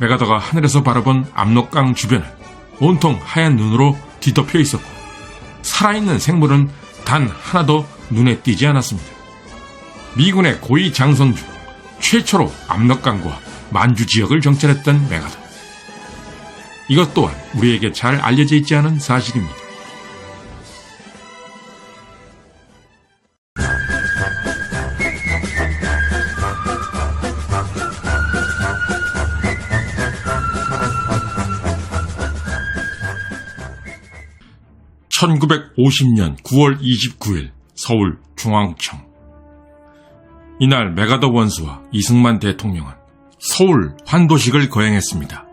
메가더가 하늘에서 바라본 압록강 주변은 온통 하얀 눈으로 뒤덮여 있었고 살아있는 생물은 단 하나도 눈에 띄지 않았습니다. 미군의 고위 장성 중 최초로 압록강과 만주 지역을 정찰했던 메가더. 이것 또한 우리에게 잘 알려져 있지 않은 사실입니다. (1950년 9월 29일) 서울 중앙청 이날 메가더 원수와 이승만 대통령은 서울 환도식을 거행했습니다.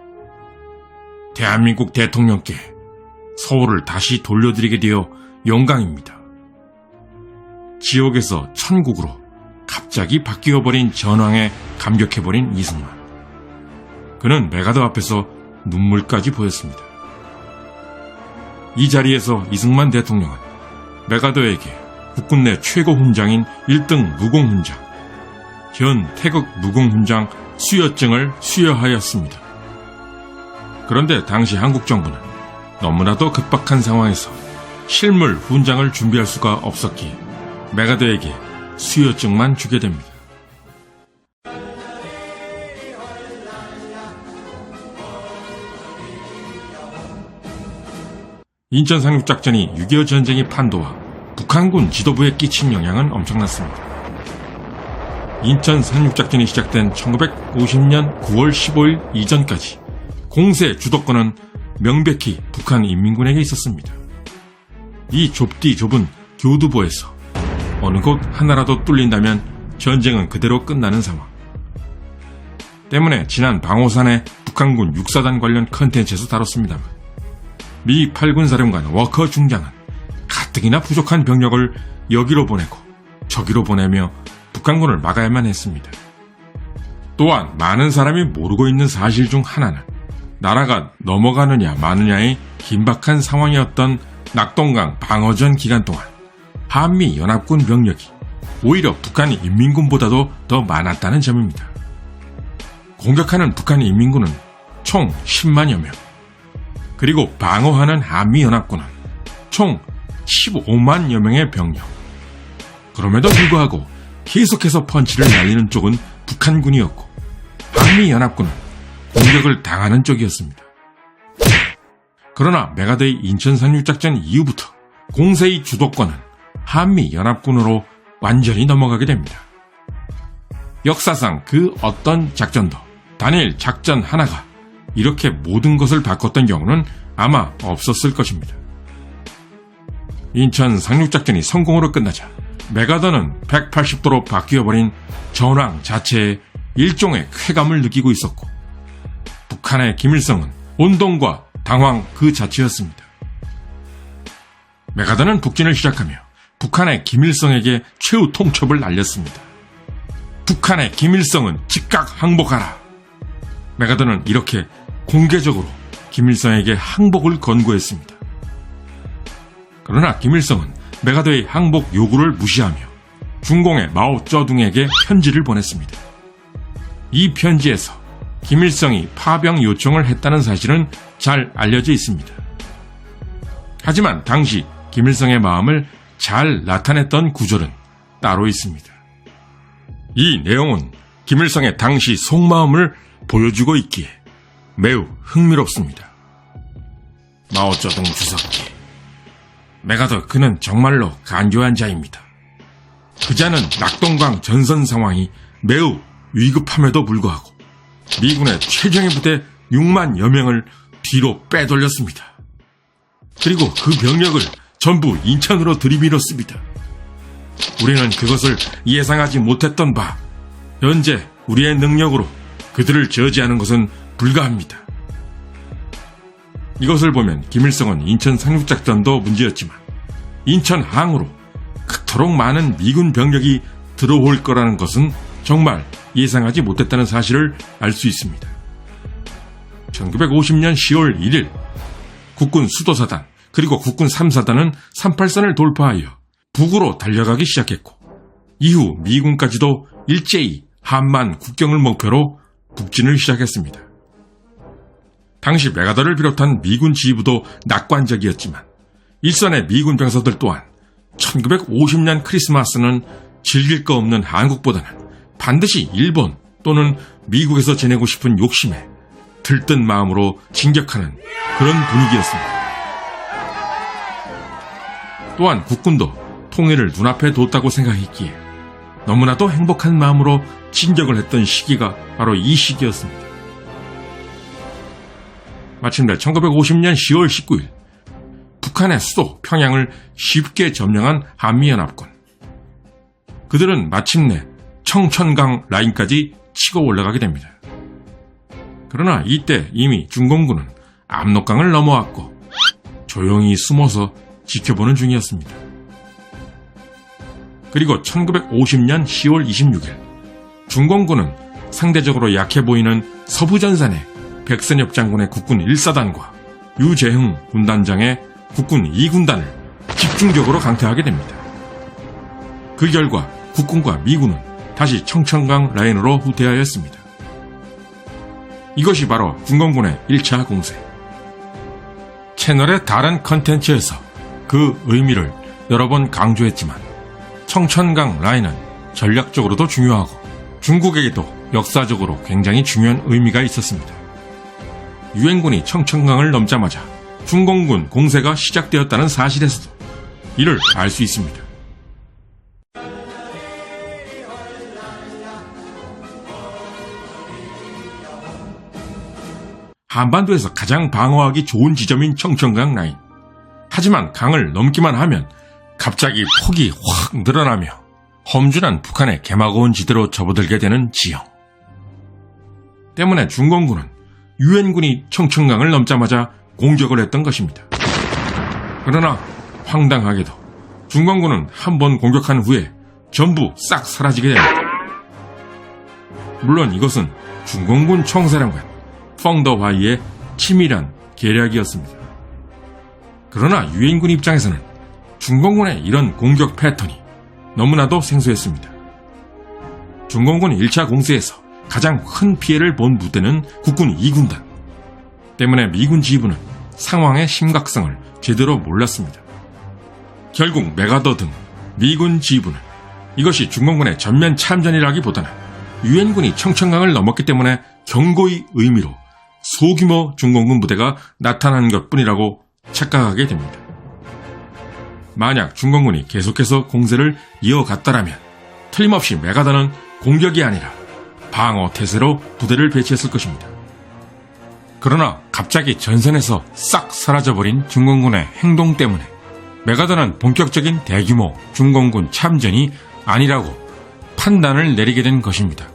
대한민국 대통령께 서울을 다시 돌려드리게 되어 영광입니다. 지옥에서 천국으로 갑자기 바뀌어버린 전황에 감격해버린 이승만. 그는 메가더 앞에서 눈물까지 보였습니다. 이 자리에서 이승만 대통령은 메가더에게 국군 내 최고 훈장인 1등 무공훈장, 현 태극 무공훈장 수여증을 수여하였습니다. 그런데 당시 한국 정부는 너무나도 급박한 상황에서 실물 훈장을 준비할 수가 없었기에 메가더에게 수여증만 주게 됩니다. 인천 상륙작전이 6.25 전쟁의 판도와 북한군 지도부에 끼친 영향은 엄청났습니다. 인천 상륙작전이 시작된 1950년 9월 15일 이전까지 공세 주도권은 명백히 북한 인민군에게 있었습니다. 이 좁디 좁은 교두보에서 어느 곳 하나라도 뚫린다면 전쟁은 그대로 끝나는 상황. 때문에 지난 방호산의 북한군 육사단 관련 컨텐츠에서 다뤘습니다만 미 8군 사령관 워커 중장은 가뜩이나 부족한 병력을 여기로 보내고 저기로 보내며 북한군을 막아야만 했습니다. 또한 많은 사람이 모르고 있는 사실 중 하나는 나라가 넘어가느냐 마느냐의 긴박한 상황이었던 낙동강 방어전 기간 동안 한미 연합군 병력이 오히려 북한 인민군보다도 더 많았다는 점입니다. 공격하는 북한 인민군은 총 10만여 명, 그리고 방어하는 한미 연합군은 총 15만여 명의 병력. 그럼에도 불구하고 계속해서 펀치를 날리는 쪽은 북한군이었고 한미 연합군은 공격을 당하는 쪽이었습니다. 그러나 메가데이 인천 상륙작전 이후부터 공세의 주도권은 한미 연합군으로 완전히 넘어가게 됩니다. 역사상 그 어떤 작전도 단일 작전 하나가 이렇게 모든 것을 바꿨던 경우는 아마 없었을 것입니다. 인천 상륙작전이 성공으로 끝나자 메가더는 180도로 바뀌어버린 전황 자체에 일종의 쾌감을 느끼고 있었고 북한의 김일성은 운동과 당황 그 자체였습니다. 메가더는 북진을 시작하며 북한의 김일성에게 최후 통첩을 날렸습니다. 북한의 김일성은 즉각 항복하라. 메가더는 이렇게 공개적으로 김일성에게 항복을 권고했습니다. 그러나 김일성은 메가더의 항복 요구를 무시하며 중공의 마오쩌둥에게 편지를 보냈습니다. 이 편지에서 김일성이 파병 요청을 했다는 사실은 잘 알려져 있습니다. 하지만 당시 김일성의 마음을 잘 나타냈던 구절은 따로 있습니다. 이 내용은 김일성의 당시 속마음을 보여주고 있기에 매우 흥미롭습니다. 마오쩌둥 주석기. 메가더 그는 정말로 간교한 자입니다. 그 자는 낙동강 전선 상황이 매우 위급함에도 불구하고 미군의 최정예 부대 6만여 명을 뒤로 빼돌렸습니다. 그리고 그 병력을 전부 인천으로 들이밀었습니다. 우리는 그것을 예상하지 못했던 바, 현재 우리의 능력으로 그들을 저지하는 것은 불가합니다. 이것을 보면 김일성은 인천 상륙작전도 문제였지만 인천 항으로 그토록 많은 미군 병력이 들어올 거라는 것은 정말 예상하지 못했다는 사실을 알 수 있습니다. 1950년 10월 1일 국군 수도사단 그리고 국군 3사단은 38선을 돌파하여 북으로 달려가기 시작했고 이후 미군까지도 일제히 한만 국경을 목표로 북진을 시작했습니다. 당시 메가더를 비롯한 미군 지휘부도 낙관적이었지만 일선의 미군 병사들 또한 1950년 크리스마스는 즐길 거 없는 한국보다는 반드시 일본 또는 미국에서 지내고 싶은 욕심에 들뜬 마음으로 진격하는 그런 분위기였습니다. 또한 국군도 통일을 눈앞에 뒀다고 생각했기에 너무나도 행복한 마음으로 진격을 했던 시기가 바로 이 시기였습니다. 마침내 1950년 10월 19일 북한의 수도 평양을 쉽게 점령한 한미연합군. 그들은 마침내 청천강 라인까지 치고 올라가게 됩니다. 그러나 이때 이미 중공군은 압록강을 넘어왔고 조용히 숨어서 지켜보는 중이었습니다. 그리고 1950년 10월 26일 중공군은 상대적으로 약해 보이는 서부전선의 백선엽 장군의 국군 1사단과 유재흥 군단장의 국군 2군단을 집중적으로 강퇴하게 됩니다. 그 결과 국군과 미군은 다시 청천강 라인으로 후퇴하였습니다. 이것이 바로 중공군의 1차 공세. 채널의 다른 컨텐츠에서 그 의미를 여러 번 강조했지만 청천강 라인은 전략적으로도 중요하고 중국에게도 역사적으로 굉장히 중요한 의미가 있었습니다. 유엔군이 청천강을 넘자마자 중공군 공세가 시작되었다는 사실에서도 이를 알 수 있습니다. 한반도에서 가장 방어하기 좋은 지점인 청천강 라인. 하지만 강을 넘기만 하면 갑자기 폭이 확 늘어나며 험준한 북한의 개마고운 지대로 접어들게 되는 지형. 때문에 중공군은 유엔군이 청천강을 넘자마자 공격을 했던 것입니다. 그러나 황당하게도 중공군은 한 번 공격한 후에 전부 싹 사라지게 됩니다. 물론 이것은 중공군 총사령관 펑더화이의 치밀한 계략이었습니다. 그러나 유엔군 입장에서는 중공군의 이런 공격 패턴이 너무나도 생소했습니다. 중공군 1차 공세에서 가장 큰 피해를 본 부대는 국군 2군단. 때문에 미군 지휘부는 상황의 심각성을 제대로 몰랐습니다. 결국 메가더 등 미군 지휘부는 이것이 중공군의 전면 참전이라기보다는 유엔군이 청천강을 넘었기 때문에 경고의 의미로 소규모 중공군 부대가 나타난 것 뿐이라고 착각하게 됩니다. 만약 중공군이 계속해서 공세를 이어갔다라면 틀림없이 메가더는 공격이 아니라 방어 태세로 부대를 배치했을 것입니다. 그러나 갑자기 전선에서 싹 사라져버린 중공군의 행동 때문에 메가더는 본격적인 대규모 중공군 참전이 아니라고 판단을 내리게 된 것입니다.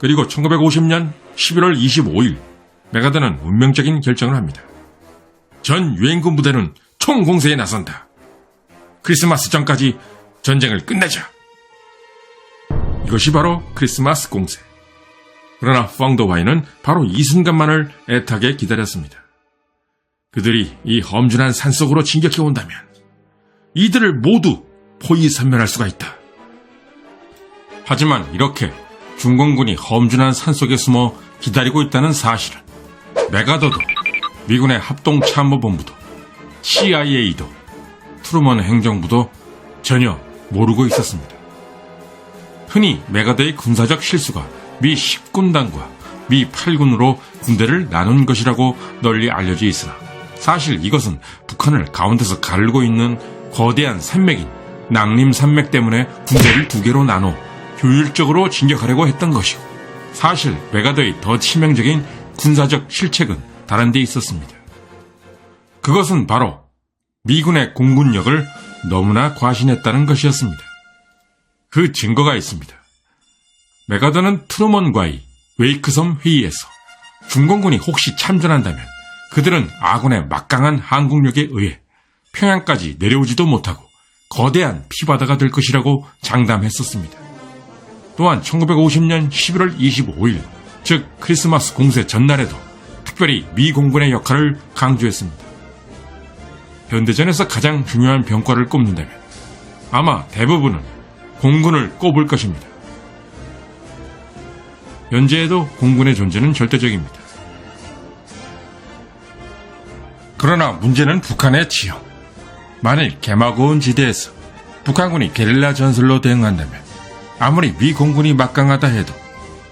그리고 1950년 11월 25일 메가더는 운명적인 결정을 합니다. 전 유엔군 부대는 총공세에 나선다. 크리스마스 전까지 전쟁을 끝내자. 이것이 바로 크리스마스 공세. 그러나 펑더와이는 바로 이 순간만을 애타게 기다렸습니다. 그들이 이 험준한 산속으로 진격해 온다면 이들을 모두 포위 선멸할 수가 있다. 하지만 이렇게 중공군이 험준한 산속에 숨어 기다리고 있다는 사실은 메가더도 미군의 합동참모본부도 CIA도 트루먼 행정부도 전혀 모르고 있었습니다. 흔히 메가더의 군사적 실수가 미 10군단과 미 8군으로 군대를 나눈 것이라고 널리 알려져 있으나 사실 이것은 북한을 가운데서 가르고 있는 거대한 산맥인 낭림 산맥 때문에 군대를 두 개로 나눠 효율적으로 진격하려고 했던 것이고 사실 메가더의 더 치명적인 군사적 실책은 다른 데 있었습니다. 그것은 바로 미군의 공군력을 너무나 과신했다는 것이었습니다. 그 증거가 있습니다. 메가더는 트루먼과의 웨이크섬 회의에서 중공군이 혹시 참전한다면 그들은 아군의 막강한 항공력에 의해 평양까지 내려오지도 못하고 거대한 피바다가 될 것이라고 장담했었습니다. 또한 1950년 11월 25일, 즉 크리스마스 공세 전날에도 특별히 미 공군의 역할을 강조했습니다. 현대전에서 가장 중요한 병과를 꼽는다면 아마 대부분은 공군을 꼽을 것입니다. 현재에도 공군의 존재는 절대적입니다. 그러나 문제는 북한의 지형. 만일 개마고온 지대에서 북한군이 게릴라 전술로 대응한다면 아무리 미 공군이 막강하다 해도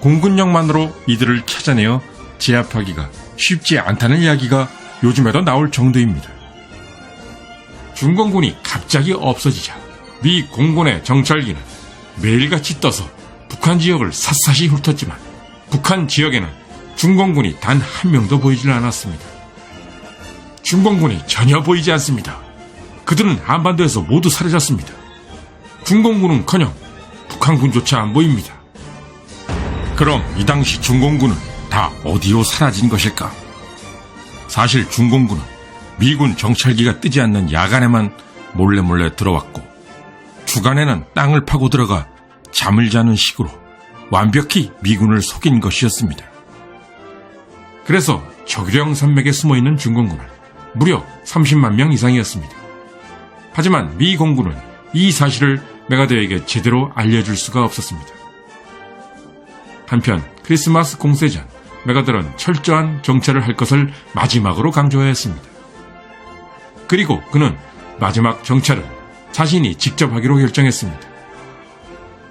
공군력만으로 이들을 찾아내어 제압하기가 쉽지 않다는 이야기가 요즘에도 나올 정도입니다. 중공군이 갑자기 없어지자 미 공군의 정찰기는 매일같이 떠서 북한 지역을 샅샅이 훑었지만 북한 지역에는 중공군이 단 한 명도 보이질 않았습니다. 중공군이 전혀 보이지 않습니다. 그들은 한반도에서 모두 사라졌습니다. 중공군은커녕 북한군조차 안 보입니다. 그럼 이 당시 중공군은 다 어디로 사라진 것일까? 사실 중공군은 미군 정찰기가 뜨지 않는 야간에만 몰래 몰래 들어왔고 주간에는 땅을 파고 들어가 잠을 자는 식으로 완벽히 미군을 속인 것이었습니다. 그래서 적령 산맥에 숨어 있는 중공군은 무려 30만 명 이상이었습니다. 하지만 미 공군은 이 사실을 메가더에게 제대로 알려줄 수가 없었습니다. 한편 크리스마스 공세 전 메가더는 철저한 정찰을 할 것을 마지막으로 강조하였습니다. 그리고 그는 마지막 정찰을 자신이 직접 하기로 결정했습니다.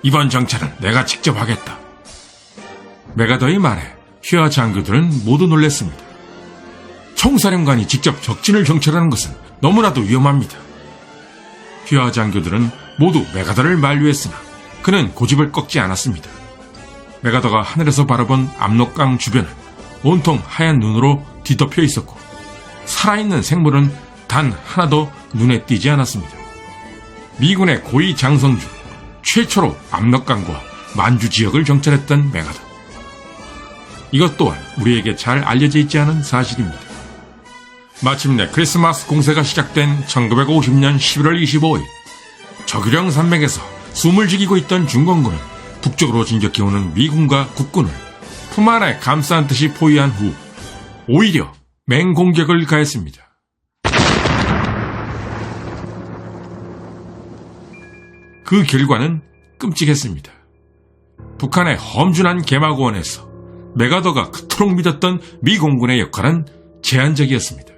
이번 정찰은 내가 직접 하겠다. 메가더의 말에 휘하 장교들은 모두 놀랐습니다. 총사령관이 직접 적진을 정찰하는 것은 너무나도 위험합니다. 휘하 장교들은 모두 메가더를 만류했으나 그는 고집을 꺾지 않았습니다. 메가더가 하늘에서 바라본 압록강 주변은 온통 하얀 눈으로 뒤덮여 있었고 살아있는 생물은 단 하나도 눈에 띄지 않았습니다. 미군의 고위 장성 중 최초로 압록강과 만주 지역을 정찰했던 메가더. 이것 또한 우리에게 잘 알려져 있지 않은 사실입니다. 마침내 크리스마스 공세가 시작된 1950년 11월 25일 적유령 산맥에서 숨을 죽이고 있던 중공군은 북쪽으로 진격해오는 미군과 국군을 품 안에 감싼 듯이 포위한 후 오히려 맹공격을 가했습니다. 그 결과는 끔찍했습니다. 북한의 험준한 개마고원에서 메가더가 그토록 믿었던 미 공군의 역할은 제한적이었습니다.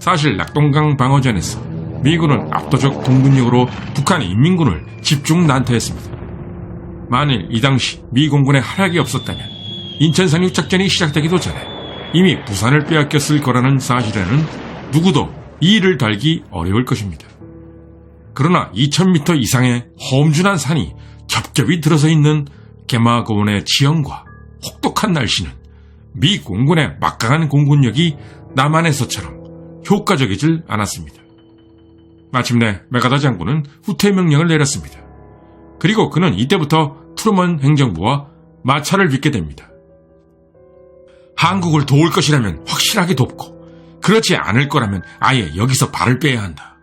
사실 낙동강 방어전에서 미군은 압도적 동군력으로 북한 인민군을 집중 난타했습니다. 만일 이 당시 미 공군의 활약이 없었다면 인천 상륙 작전이 시작되기도 전에 이미 부산을 빼앗겼을 거라는 사실에는 누구도 이의를 달기 어려울 것입니다. 그러나 2000m 이상의 험준한 산이 겹겹이 들어서 있는 개마고원의 지형과 혹독한 날씨는 미 공군의 막강한 공군력이 남한에서처럼 효과적이질 않았습니다. 마침내 메가다 장군은 후퇴 명령을 내렸습니다. 그리고 그는 이때부터 트루먼 행정부와 마찰을 빚게 됩니다. 한국을 도울 것이라면 확실하게 돕고 그렇지 않을 거라면 아예 여기서 발을 빼야 한다.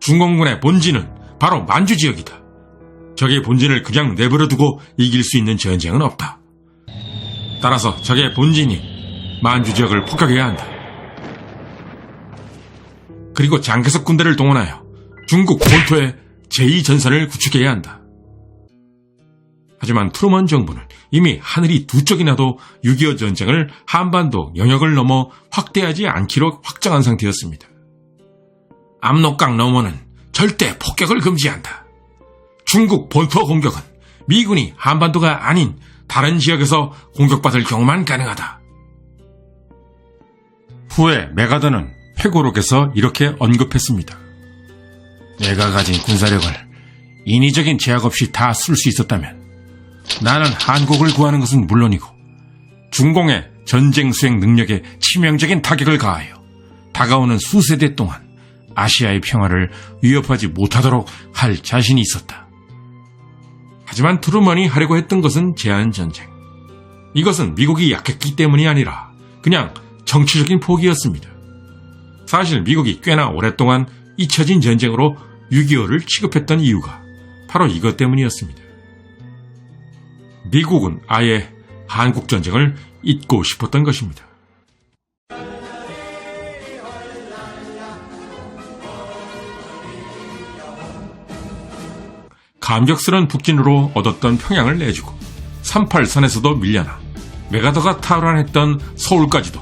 중공군의 본진은 바로 만주 지역이다. 적의 본진을 그냥 내버려 두고 이길 수 있는 전쟁은 없다. 따라서 적의 본진이 만주 지역을 폭격해야 한다. 그리고 장개석 군대를 동원하여 중국 본토에 제2전선을 구축해야 한다. 하지만 트루먼 정부는 이미 하늘이 두 쪽이나도 6.25 전쟁을 한반도 영역을 넘어 확대하지 않기로 확정한 상태였습니다. 압록강 너머는 절대 폭격을 금지한다. 중국 본토 공격은 미군이 한반도가 아닌 다른 지역에서 공격받을 경우만 가능하다. 후에 메가더는 회고록에서 이렇게 언급했습니다. 내가 가진 군사력을 인위적인 제약 없이 다 쓸 수 있었다면 나는 한국을 구하는 것은 물론이고 중공의 전쟁 수행 능력에 치명적인 타격을 가하여 다가오는 수세대 동안 아시아의 평화를 위협하지 못하도록 할 자신이 있었다. 하지만 트루먼이 하려고 했던 것은 제한 전쟁. 이것은 미국이 약했기 때문이 아니라 그냥 정치적인 포기였습니다. 사실 미국이 꽤나 오랫동안 잊혀진 전쟁으로 6.25를 취급했던 이유가 바로 이것 때문이었습니다. 미국은 아예 한국 전쟁을 잊고 싶었던 것입니다. 감격스런 북진으로 얻었던 평양을 내주고 38선에서도 밀려나 메가더가 탈환했던 서울까지도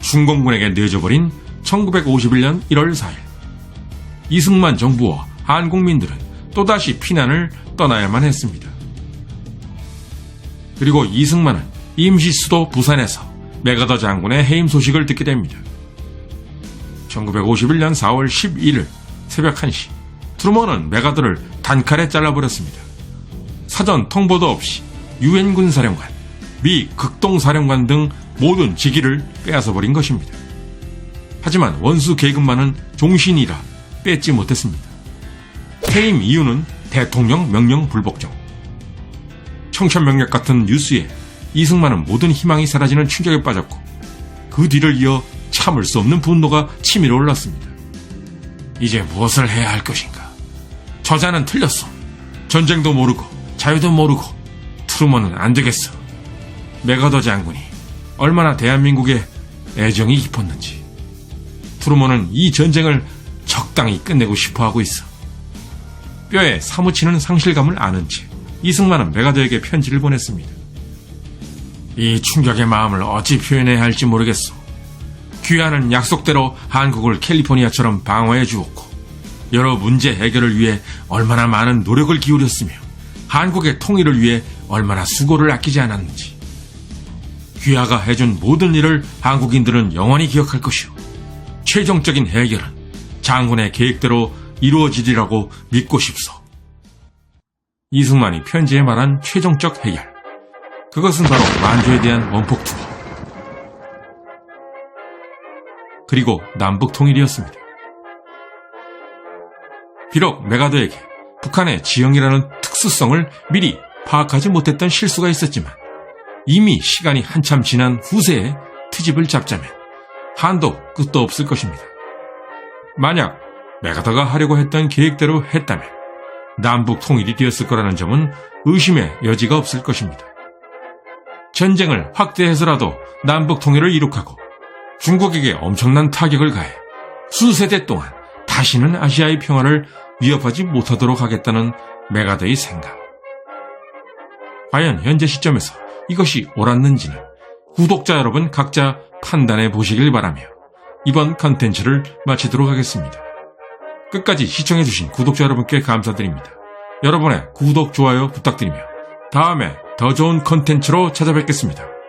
중공군에게 내줘버린 1951년 1월 4일. 이승만 정부와 한국민들은 또다시 피난을 떠나야만 했습니다. 그리고 이승만은 임시 수도 부산에서 메가더 장군의 해임 소식을 듣게 됩니다. 1951년 4월 11일 새벽 1시 트루먼은 메가더를 단칼에 잘라버렸습니다. 사전 통보도 없이 유엔 군 사령관, 미 극동 사령관 등 모든 직위를 빼앗아 버린 것입니다. 하지만 원수 계급만은 종신이라 뺏지 못했습니다. 해임 이유는 대통령 명령 불복종. 청천명력 같은 뉴스에 이승만은 모든 희망이 사라지는 충격에 빠졌고 그 뒤를 이어 참을 수 없는 분노가 치밀어 올랐습니다. 이제 무엇을 해야 할 것인가? 저자는 틀렸어. 전쟁도 모르고 자유도 모르고 트루먼은 안 되겠어. 메가더 장군이 얼마나 대한민국에 애정이 깊었는지. 트루먼은 이 전쟁을 적당히 끝내고 싶어 하고 있어. 뼈에 사무치는 상실감을 아는 채 이승만은 메가더에게 편지를 보냈습니다. 이 충격의 마음을 어찌 표현해야 할지 모르겠소. 귀하는 약속대로 한국을 캘리포니아처럼 방어해 주었고, 여러 문제 해결을 위해 얼마나 많은 노력을 기울였으며, 한국의 통일을 위해 얼마나 수고를 아끼지 않았는지. 귀하가 해준 모든 일을 한국인들은 영원히 기억할 것이오. 최종적인 해결은 장군의 계획대로 이루어지리라고 믿고 싶소. 이승만이 편지에 말한 최종적 해결. 그것은 바로 만주에 대한 원폭 투하. 그리고 남북 통일이었습니다. 비록 메가더에게 북한의 지형이라는 특수성을 미리 파악하지 못했던 실수가 있었지만 이미 시간이 한참 지난 후세에 트집을 잡자면 한도 끝도 없을 것입니다. 만약 메가더가 하려고 했던 계획대로 했다면 남북 통일이 되었을 거라는 점은 의심의 여지가 없을 것입니다. 전쟁을 확대해서라도 남북 통일을 이룩하고 중국에게 엄청난 타격을 가해 수세대 동안 다시는 아시아의 평화를 위협하지 못하도록 하겠다는 메가더의 생각. 과연 현재 시점에서 이것이 옳았는지는 구독자 여러분 각자 판단해 보시길 바라며 이번 컨텐츠를 마치도록 하겠습니다. 끝까지 시청해주신 구독자 여러분께 감사드립니다. 여러분의 구독, 좋아요 부탁드리며 다음에 더 좋은 컨텐츠로 찾아뵙겠습니다.